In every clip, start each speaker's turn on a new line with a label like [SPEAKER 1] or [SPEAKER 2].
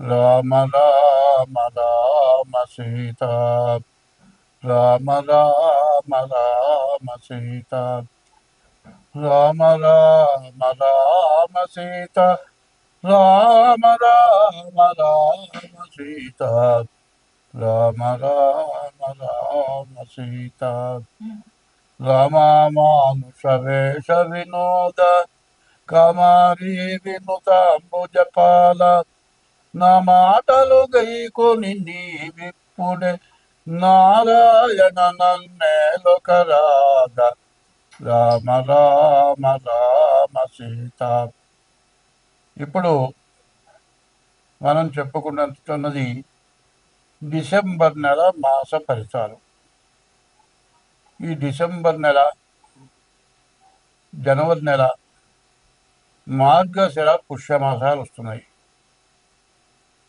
[SPEAKER 1] రామ రామ రామ సీత రామ రామ రామ సీత రామ రామ రామ సీత రామ రామ రామ సీత రామ రామ రామ సీత రామానుష వేష వినోద కమారి వినుతాంబుజపాల నా మాటలు గైకొని నీవిప్పుడే నారాయణ నన్నేలొకరాధ రామ రామ రామ సీత. ఇప్పుడు మనం చెప్పుకున్నది డిసెంబర్ నెల మాస ఫలితాలు ఈ డిసెంబర్ నెల జనవరి నెల మార్గశిర పుష్యమాసాలు వస్తున్నాయి.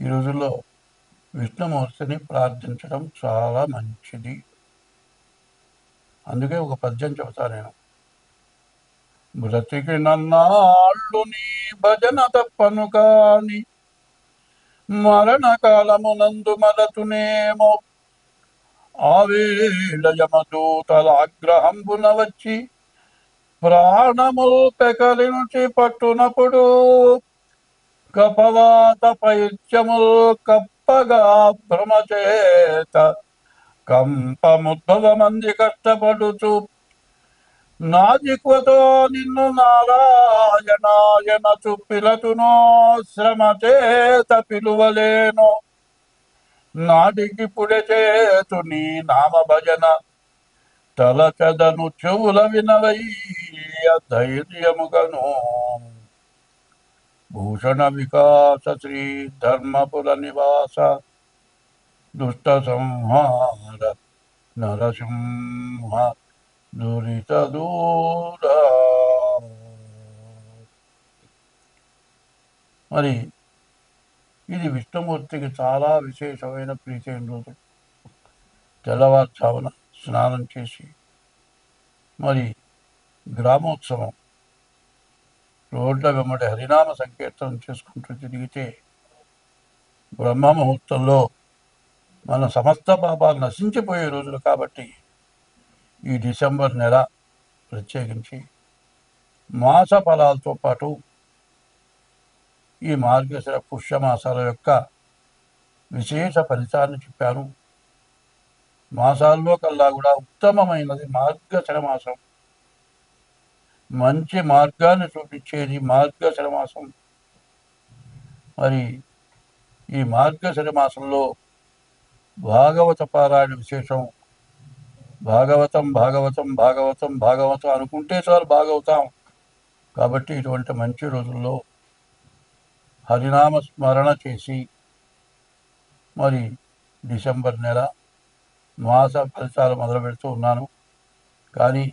[SPEAKER 1] ఈ రోజుల్లో విష్ణుమూర్తిని ప్రార్థించడం చాలా మంచిది. అందుకే ఒక పద్యం చెబుతా నేను. బ్రతికి నన్నాళ్ళు నీ భజన తప్పను కాని మరణకాలమునందు మరతునేమో ఆవేళ యమదూతల ఆగ్రహంబున వచ్చి ప్రాణముల్ పెకలించి పట్టునప్పుడు కపవాత పైత్యముల్ కప్పగా భ్రమచేత కంపముద్భవ మంది కష్టపడుచు నాజిక్వతో నిన్ను నారాయణాయన చుప్పిలతునో శ్రమ చేత పిలువలేను. నాటికి పుడె చేతు నీ నామ భజన తలచదను చెవుల వినవయ్య ధైర్యముగను. భూషణ వికాస శ్రీ ధర్మపుర నివాస దుష్ట సంహార నరసింహ దురిత దూర మరి ఇది విష్ణుమూర్తికి చాలా విశేషమైన ప్రీతైన రోజు. తెల్లవారుజామున స్నానం చేసి మరి గ్రామోత్సవం రోడ్ల వెంబడి హరినామ సంకీర్తనం చేసుకుంటూ తిరిగితే బ్రహ్మ ముహూర్తంలో మన సమస్త పాపాలు నశించిపోయే రోజులు కాబట్టి ఈ డిసెంబర్ నెల ప్రత్యేకించి మాస ఫలాలతో పాటు ఈ మార్గశిర పుష్యమాసాల యొక్క విశేష ఫలితాన్ని చెప్పాను. మాసాల్లో కల్లా కూడా ఉత్తమమైనది మార్గశిర మాసం. మంచి మార్గాన్ని చూపించేది మార్గశర మాసం. మరి ఈ మార్గశర మాసంలో భాగవత పారాయణ విశేషం. భాగవతం భాగవతం భాగవతం భాగవతం అనుకుంటే చాలు భాగవతం. కాబట్టి ఇటువంటి మంచి రోజుల్లో హరినామ స్మరణ చేసి మరి డిసెంబర్ నెల మాస ఫలితాలు మొదలు పెడుతూ ఉన్నాను. కానీ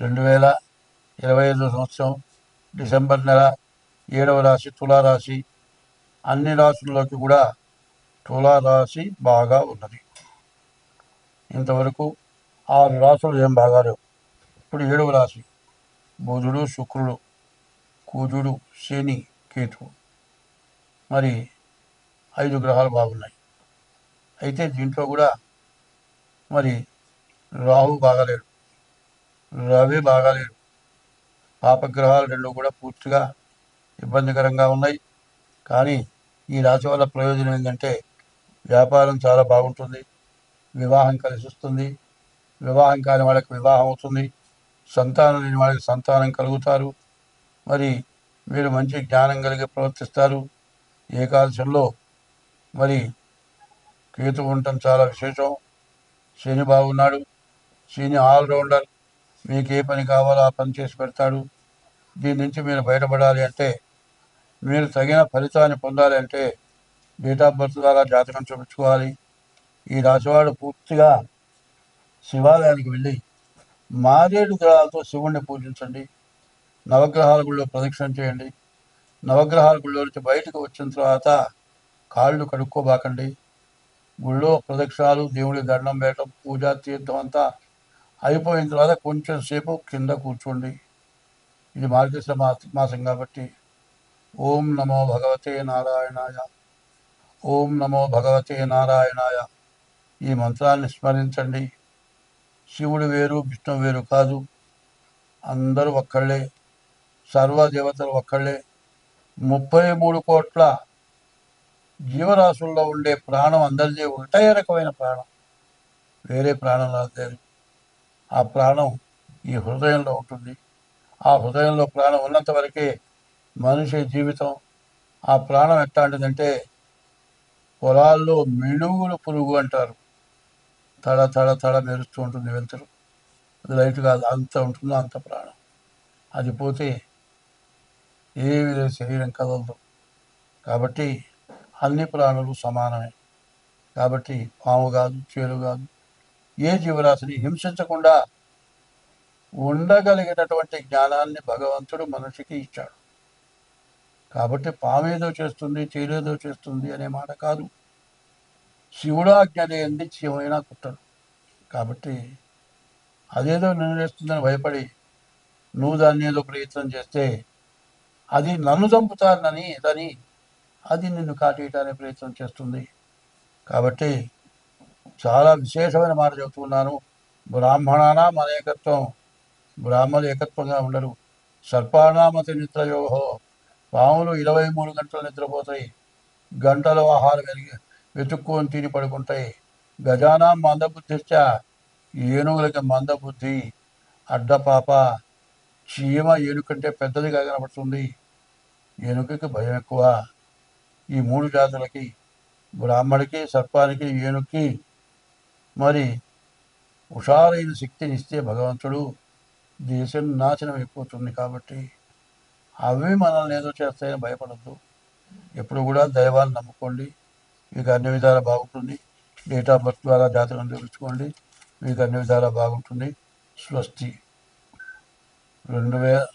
[SPEAKER 1] రెండు వేల ఇరవై ఐదు సంవత్సరం డిసెంబర్ నెల ఏడవ రాశి తులారాశి. అన్ని రాశుల్లోకి కూడా తులారాశి బాగా ఉన్నది. ఇంతవరకు ఆరు రాశులు ఏం బాగాలేవు ఇప్పుడు ఏడవ రాశి బుధుడు శుక్రుడు కూజుడు శని కేతు మరి ఐదు గ్రహాలు బాగున్నాయి. అయితే దీంట్లో కూడా మరి రాహు బాగాలేడు రవి బాగాలేడు పాపగ్రహాలు రెండు కూడా పూర్తిగా ఇబ్బందికరంగా ఉన్నాయి. కానీ ఈ రాశి వల్ల ప్రయోజనం ఏంటంటే వ్యాపారం చాలా బాగుంటుంది. వివాహం కలిసి వస్తుంది. వివాహం కాని వాళ్ళకి వివాహం అవుతుంది. సంతానం లేని వాళ్ళకి సంతానం కలుగుతారు. మరి మీరు మంచి జ్ఞానం కలిగి ప్రవర్తిస్తారు. ఏకాదశంలో మరి కేతు ఉండటం చాలా విశేషం. శని బాగున్నాడు. శని ఆల్రౌండర్. మీకు ఏ పని కావాలో ఆ పని చేసి పెడతాడు. దీని నుంచి మీరు బయటపడాలి అంటే మీరు తగిన ఫలితాన్ని పొందాలి అంటే డేట్ ఆఫ్ బర్త్ ద్వారా జాతకం చూపించుకోవాలి. ఈ రాశివాడు పూర్తిగా శివాలయానికి వెళ్ళి మారేడు గ్రహాలతో శివుణ్ణి పూజించండి. నవగ్రహాల గుళ్ళో ప్రదక్షిణ చేయండి. నవగ్రహాల గుళ్ళో నుంచి బయటకు వచ్చిన తర్వాత కాళ్ళు కడుక్కోబాకండి. గుళ్ళో ప్రదక్షిణాలు దేవుడి దండం వేయటం పూజ తీర్థం అంతా అయిపోయిన తర్వాత కొంచెం సేపు కింద కూర్చోండి. ఇది మార్గశిర మాసం కాబట్టి. ఓం నమో భగవతే నారాయణాయ. ఓం నమో భగవతే నారాయణాయ. ఈ మంత్రాన్ని స్మరించండి. శివుడు వేరు విష్ణు వేరు కాదు. అందరూ ఒక్కళ్ళే. సర్వదేవతలు ఒక్కళ్ళే. ముప్పై మూడు కోట్ల జీవరాశుల్లో ఉండే ప్రాణం అందరిదే ఒకటే రకమైన ప్రాణం. వేరే ప్రాణం రాదు ఆ ప్రాణం ఈ హృదయంలో ఉంటుంది. ఆ హృదయంలో ప్రాణం ఉన్నంత వరకే మనిషి జీవితం ఆ ప్రాణం ఎట్లాంటిదంటే పొలాల్లో మిడుగులు పురుగు అంటారు. తడ తడ తడ మెరుస్తూ ఉంటుంది వెళ్తారు అది లైట్ కాదు అంత ఉంటుందో అంత ప్రాణం. అది పోతే ఏమి లేదు శరీరం కదలదు. కాబట్టి అన్ని ప్రాణులు సమానమే. కాబట్టి పాము కాదు చేలు కాదు ఏ జీవరాశిని హింసించకుండా ఉండగలిగినటువంటి జ్ఞానాన్ని భగవంతుడు మనిషికి ఇచ్చాడు. కాబట్టి పామేదో చేస్తుంది చేలేదో చేస్తుంది అనే మాట కాదు. శివుడాజ్ఞ లేనిది శివైనా కుట్టడు. కాబట్టి అదేదో నిర్ణయిస్తుందని భయపడి నువ్వు దాన్ని ఏదో ప్రయత్నం చేస్తే అది నన్ను చంపుతాననిదని అది నిన్ను కాటేయటానికి ప్రయత్నం చేస్తుంది. కాబట్టి చాలా విశేషమైన మాట చెబుతున్నాను. బ్రాహ్మణానాం అనేకత్వం బ్రాహ్మణులు ఏకత్వంగా ఉండరు. సర్పానామతి నిద్రయోహో పాములు ఇరవై మూడు గంటలు నిద్రపోతాయి. గంటలు ఆహారం వెలిగి వెతుక్కొని తిని పడుకుంటాయి. గజానాం మందబుద్ధిష్ట ఏనుగులకి మందబుద్ధి. అడ్డపాప చీమ ఏనుకంటే పెద్దదిగా కనబడుతుంది. ఏనుగుకి భయం ఎక్కువ. ఈ మూడు జాతులకి బ్రాహ్మడికి సర్పానికి ఏనుక్కి మరి హుషారైన శక్తిని ఇస్తే భగవంతుడు దేశం నాశనం అయిపోతుంది కాబట్టి అవి మనల్ని ఏదో చేస్తాయని భయపడద్దు. ఎప్పుడు కూడా దైవాన్ని నమ్ముకోండి. మీకు అన్ని విధాలా బాగుంటుంది. డేట్ ఆఫ్ బర్త్ ద్వారా జాతకం చూపించుకోండి. మీకు అన్ని విధాలా బాగుంటుంది. స్వస్తి. రెండు వేల